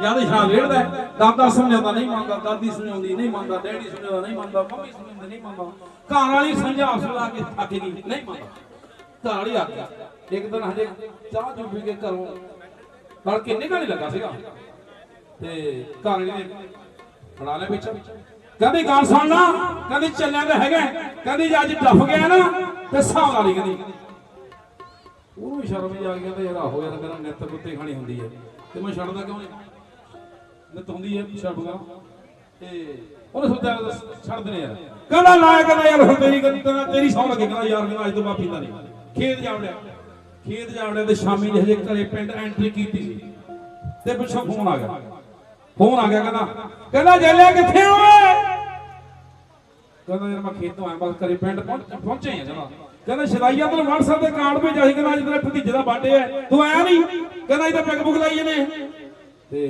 ਜਾਂ ਤੇ ਸ਼ਾਮ ਦਾਦਾ ਸਮਝਾਉਂਦਾ ਨਹੀਂ ਮੰਨਦਾ, ਦਾਦੀ ਸਮਝਾਉਂਦੀ ਨਹੀਂ ਮੰਨਦਾ, ਡੈਡੀ ਸਮਝਾਉਂਦਾ ਨਹੀਂ ਮੰਨਦਾ, ਮੰਮੀ ਸਮਝਾਉਂਦੀ ਨਹੀਂ ਮੰਨਦਾ। ਘਰ ਵਾਲੀ ਸਮਝਾ ਸੁਣਾ ਕੇ ਥੱਕ ਗਈ, ਨਹੀਂ ਮੰਨਦਾ। ਘਰ ਵਾਲੀ ਆ ਗਿਆ। ਇੱਕ ਦਿਨ ਹਜੇ ਚਾਹ ਚੁੱਪੀ ਕੇ ਘਰੋਂ ਨਾਲ ਕਿੰਨੇ ਘਾਣੀ ਲੱਗਾ ਸੀਗਾ। ਤੇ ਘਰ ਵਾਲੀ ਨੇ ਫੜਾ ਲਿਆ ਵਿੱਚ ਕਹਿੰਦੀ, ਗੱਲ ਸੁਣ ਲਾ, ਕਹਿੰਦੀ ਚੱਲਿਆ ਤਾਂ ਹੈਗਾ। ਕਹਿੰਦੀ ਜੇ ਅੱਜ ਡੱਫ ਗਿਆ ਨਾ, ਤੇ ਹਿਸਾਬ ਵਾਲੀ ਕਹਿੰਦੀ। ਉਹਨੂੰ ਸ਼ਰਮ ਹੀ ਆ ਗਈ, ਕਹਿੰਦਾ, ਯਾਰ ਆਹੋ ਯਾਰ, ਮੇਰਾ ਨਿੱਤ ਕੁੱਤੇ ਖਾਣੀ ਹੁੰਦੀ ਹੈ। ਤੇ ਮੈਂ ਛੱਡਦਾ ਕਿਉਂ ਨਹੀਂ? ਨਿੱਤ ਹੁੰਦੀ ਹੈ ਛੱਡੂਗਾ ਤੇ ਉਹਨੇ ਸੋਚਿਆ ਛੱਡ ਦੇਣੇ ਯਾਰ ਕਹਿੰਦਾ ਲਾਇਆ ਕਹਿੰਦਾ ਯਾਰ ਹੁਣ ਤੇਰੀ ਕਹਿੰਦਾ ਤੇਰੀ ਸੌਂ ਲੱਗੇ, ਕਹਿੰਦਾ ਯਾਰ ਕਹਿੰਦਾ ਅੱਜ ਤੋਂ ਬਾਅਦ ਪੀਂਦਾ ਨਹੀਂ। ਖੇਤ ਜਾ ਖੇਤ ਜਾ ਤੇ ਸ਼ਾਮੀ ਜਿਹੇ ਜਿਹੇ ਘਰੇ ਪਿੰਡ ਐਂਟਰੀ ਕੀਤੀ ਸੀ। ਤੇ ਪਿੱਛੋਂ ਫੋਨ ਆ ਗਿਆ। ਫੋਨ ਆ ਗਿਆ, ਕਹਿੰਦਾ ਕਹਿੰਦਾ ਜੱਲਿਆ ਕਿੱਥੇ ਓਏ? ਕਹਿੰਦਾ ਯਾਰ ਮੈਂ ਖੇਤੋਂ ਆਇਆ, ਬਸ ਘਰੇ ਪਿੰਡ ਪਹੁੰਚੇ ਆ ਜਨਾ ਕਹਿੰਦਾ ਸ਼ਰਾਈਆ ਤੈਨੂੰ WhatsApp ਤੇ ਕਾਰਡ ਭੇਜਿਆ ਸੀ, ਕਹਿੰਦਾ ਅੱਜ ਤੇਰੇ ਭਤੀਜੇ ਦਾ ਬਰਥਡੇ ਹੈ, ਤੂੰ ਆਇਆ ਨਹੀਂ? ਕਹਿੰਦਾ ਇਹ ਤਾਂ ਪੈਗ ਬੁਕ ਲਾਈ ਨੇ ਤੇ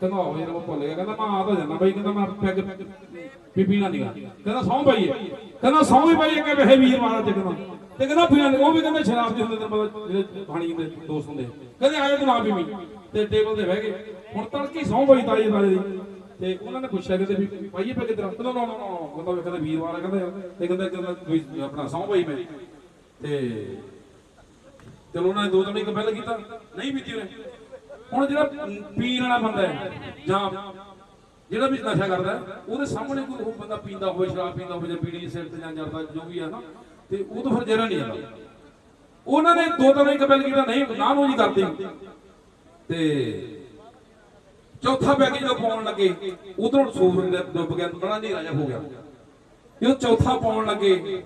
ਕਹਿੰਦਾ ਉਹ ਯਾਰ ਮੈਂ ਭੁੱਲ ਗਿਆ, ਕਹਿੰਦਾ ਮੈਂ ਆ ਤਾਂ ਜਾਣਾ ਬਾਈ, ਕਹਿੰਦਾ ਮੈਂ ਪੈਗ ਪੀਪੀ ਨਾ ਨਿਗਾ ਕਹਿੰਦਾ ਸੌਂ ਪਈ ਕਹਿੰਦਾ ਸੌਂ ਵੀ ਪਈ ਕਿ ਵੈਸੇ ਵੀਰ ਮਾਰਾ ਤੇ ਕਹਿੰਦਾ ਤੇ ਕਹਿੰਦਾ ਪੀਣਾ ਉਹ ਵੀ ਕਹਿੰਦਾ ਸ਼ਰਾਬ ਦੇ ਹੁੰਦੇ ਤੈਨੂੰ ਪਤਾ, ਜਿਹੜੇ ਪਾਣੀ ਦੇ ਦੋਸਤ ਹੁੰਦੇ। ਕਹਿੰਦੇ ਆਏ ਤੂੰ ਨਾ ਪੀਵੀਂ ਤੇ ਟੇਬਲ ਤੇ ਬਹਿ ਗਏ। ਹੁਣ ਤੜਕੀ ਸੌਂ ਪਈ ਤਾਜੀ ਤਾਜੀ ਦੀ। ਤੇ ਉਹਨਾਂ ਨੇ ਪੁੱਛਿਆ ਕਿ ਵੀ ਪਾਈਏ ਪੈ ਕਿਧਰ ਕਹਿੰਦਾ ਨਾ ਨਾ ਨਾ ਕਹਿੰਦਾ ਵੀ ਕਹਿੰਦਾ ਵੀਰਵਾਰ ਆ ਕਹਿੰਦਾ ਤੇ ਕਹਿੰਦਾ ਕਹਿੰਦਾ ਆਪਣਾ ਸੌਂ ਪਈ ਮੇਰੀ ਤੇ ਚਲੋ ਉਹਨਾਂ ਨੇ ਦੋ ਦਿਨ ਇੱਕ ਬੈਲ ਕੀਤਾ। ਨਹੀਂ ਪੀਤੀ ਉਹਨੇ। ਹੁਣ ਜਿਹੜਾ ਪੀਣ ਵਾਲਾ ਬੰਦਾ ਹੈ, ਜਾਂ ਜਿਹੜਾ ਵੀ ਨਸ਼ਾ ਕਰਦਾ ਉਹਦੇ ਸਾਹਮਣੇ ਕੋਈ ਉਹ ਬੰਦਾ ਪੀਂਦਾ ਹੋਵੇ, ਸ਼ਰਾਬ ਪੀਂਦਾ ਹੋਵੇ, ਜਾਂ ਬੀੜੀ ਸਿਰ ਤੇ ਜਾਂ ਜਰਦਾ ਜੋ ਵੀ ਹੈ ਨਾ, ਤੇ ਉਹ ਤਾਂ ਫਿਰ ਜਰਾ ਨਹੀਂ ਜਾਂਦਾ ਉਹਨਾਂ ਨੇ ਦੋ ਦਿਨ ਇੱਕ ਬੈਲ ਕੀਤਾ, ਨਹੀਂ, ਨਾ ਨੂੰ ਜੀ ਕਰਦੀ। ਤੇ ਚੌਥਾ ਪੈਕੇਜ ਜਦੋਂ ਪਾਉਣ ਲੱਗੇ, ਉਧਰੋਂ ਸੂਰਜ ਨੇ ਡੁੱਬ ਗਿਆ, ਬੜਾ ਹਨੇਰਾ ਜਿਹਾ ਹੋ ਗਿਆ। ਜਦੋਂ ਚੌਥਾ ਪਾਉਣ ਲੱਗੇ,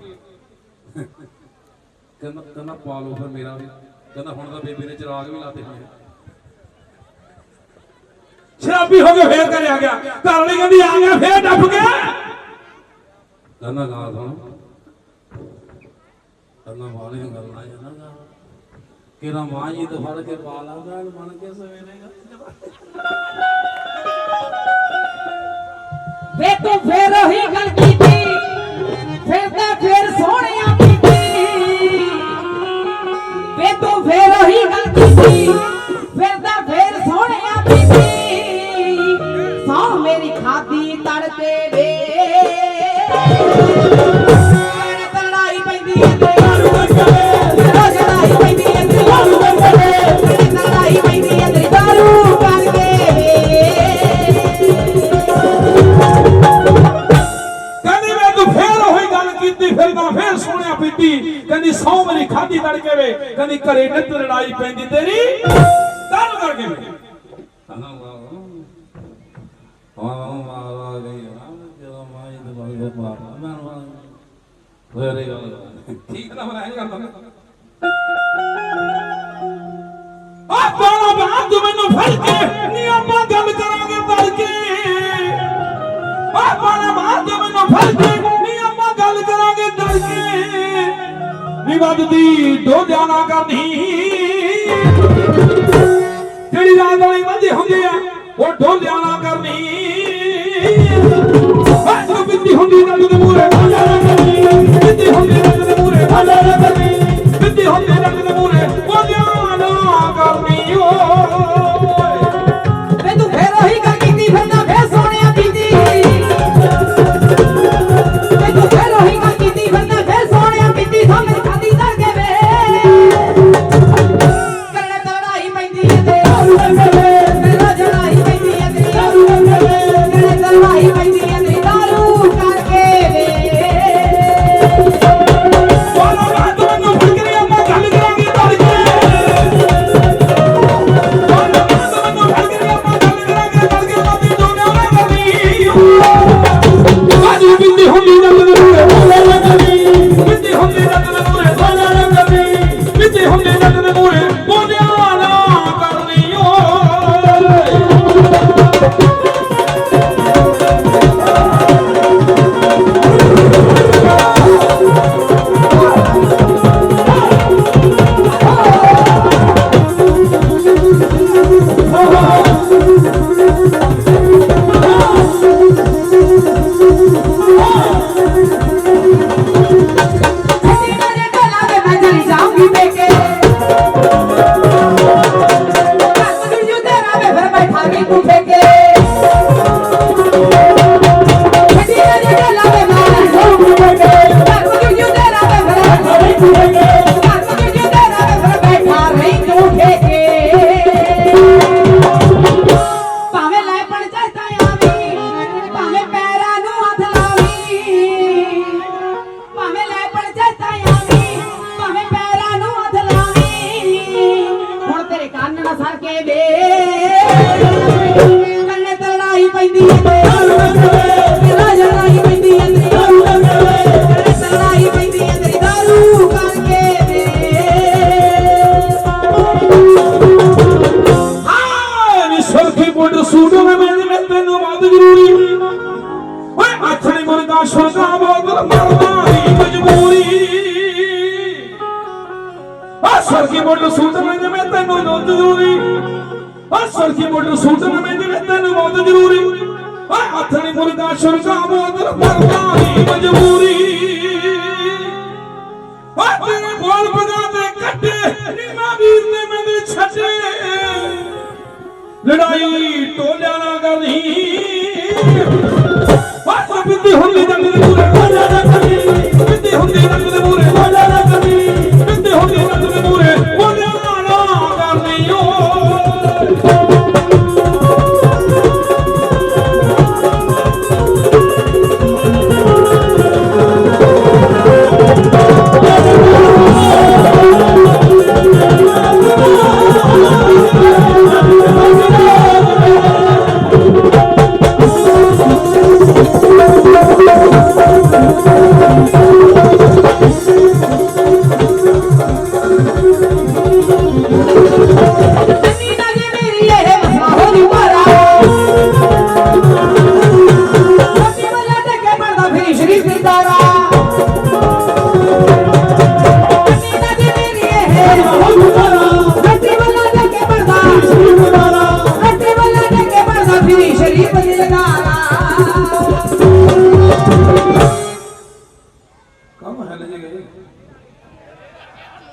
ਕਹਿੰਦਾ ਕਹਿੰਦਾ, ਪਾ ਲਓ ਫਿਰ ਮੇਰਾ ਵੀ। ਕਹਿੰਦਾ, ਹੁਣ ਤਾਂ ਬੇਬੇ ਨੇ ਚਿਰਾਗ ਵੀ ਲਾਤੇ ਹੋਏ ਸ਼ਰਾਬੀ ਹੋ ਕੇ ਫੇਰ ਘਰੇ ਆ ਗਿਆ। ਘਰ ਵਾਲੀ ਕਹਿੰਦੀ ਆ ਗਿਆ ਫੇਰ ਡੱਬ ਗਿਆ। ਕਹਿੰਦਾ ਗਾ ਸੁਣ। ਕਹਿੰਦਾ ਵਾਲੇ ਗੱਲਾਂ ਜਨਾ ਗਾ ਕਿਹੜਾ ਮਾਂ ਜੀ ਤੋਂ ਫੜ ਕੇ ਪਾ ਲਾਂਗਾ ਬਣ ਕੇ ਸਵੇਰੇਗਾ ਵੇ ਤੂੰ ਫੇਰ ਉਹੀ ਗੱਲ ਤੜਾਈ ਪੈਂਦੀ ਏ ਤੇ ਰੋਜ਼ ਲੜਾਈ ਪੈਂਦੀ ਏ ਤੇ ਲੜਾਈ ਪੈਂਦੀ ਤੇਰੀ। ਤੇ ਦਾਰੂ ਕਰਕੇ ਵੇ ਕਹਿੰਦੀ ਵੇ ਤੂੰ ਫੇਰ ਉਹੀ ਗੱਲ ਕੀਤੀ ਫਿਰ ਤਾਂ ਫੇਰ ਸੋਹਣਿਆ ਪੀਤੀ ਕਹਿੰਦੀ ਸੌ ਮੇਰੀ ਖਾਦੀ ਆ ਬਾਣਾ ਬਾਤ ਮੈਨੂੰ ਫੜ ਕੇ ਨੀ ਗੱਲ ਕਰਾਂਗੇ ਤੜ ਕੇ ਆ ਬਾਣਾ ਬਾਤ ਮੈਨੂੰ ਫੜ ਕੇ ਨੀ ਗੱਲ ਕਰਾਂਗੇ ਤੜ ਕੇ ਨੀ ਵੱਜਦੀ ਡੋਲਿਆ ਕਰਨੀ। ਜਿਹੜੀ ਰਾਤ ਵਾਲੀ ਵੱਜੇ ਹੁੰਦੇ ਆ, ਉਹ ਡੋਲਿਆ ਨਾ ਕਰਨੀ। ਆ ਬਿੰਦੀ ਹੁੰਦੀ ਨੱਕ ഒരു സുഖമേതിനെത്തന്നെ മാതൃഗുരു അച്ഛനെ മുറിതാ സ്വർഗാബോധം മജബൂരി ആ സ്വർഗിമോട്ട് സൂചനമെത്തന്നു നോത്തുദൂരി ആ സ്വർഗിമോട്ട് സൂചനമെതിനെത്തന്നു മാതൃഗുരു അച്ഛനെ മുറിതാ സ്വർഗാബോധം മജബൂരി ਆ ਤੇਰੇ ਬੋਲ ਬਣਾ ਦੇ ਕੱਟੇ ਨੀ ਮਾਂ ਵੀਰ ਨੇ ਮੈਨੂੰ ਛੱਡੇ ਲੜਾਈ ਨਹੀਂ। ਵਾਹ ਸਭ ਦੀ ਹੁੰਦੀ ਜੰਗ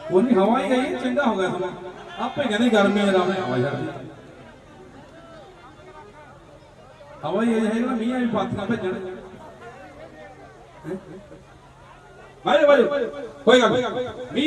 ਉਹਨੀ ਹਵਾ ਹੀ ਗਈ, ਚੰਗਾ ਹੋ ਗਿਆ ਸਮਾਂ। ਆਪੇ ਕਹਿੰਦੇ ਗਰਮੀ ਆ ਰਾਮੇ ਹਵਾ ਛੱਡਦੀ ਹਵਾ ਹੀ ਇਹ ਹੈ ਨਾ ਮੀਆਂ ਵੀ ਪਾਤੀਆਂ ਭੇਜਣ ਵਾਜੋ ਵਾਜੋ ਕੋਈ ਗੱਲ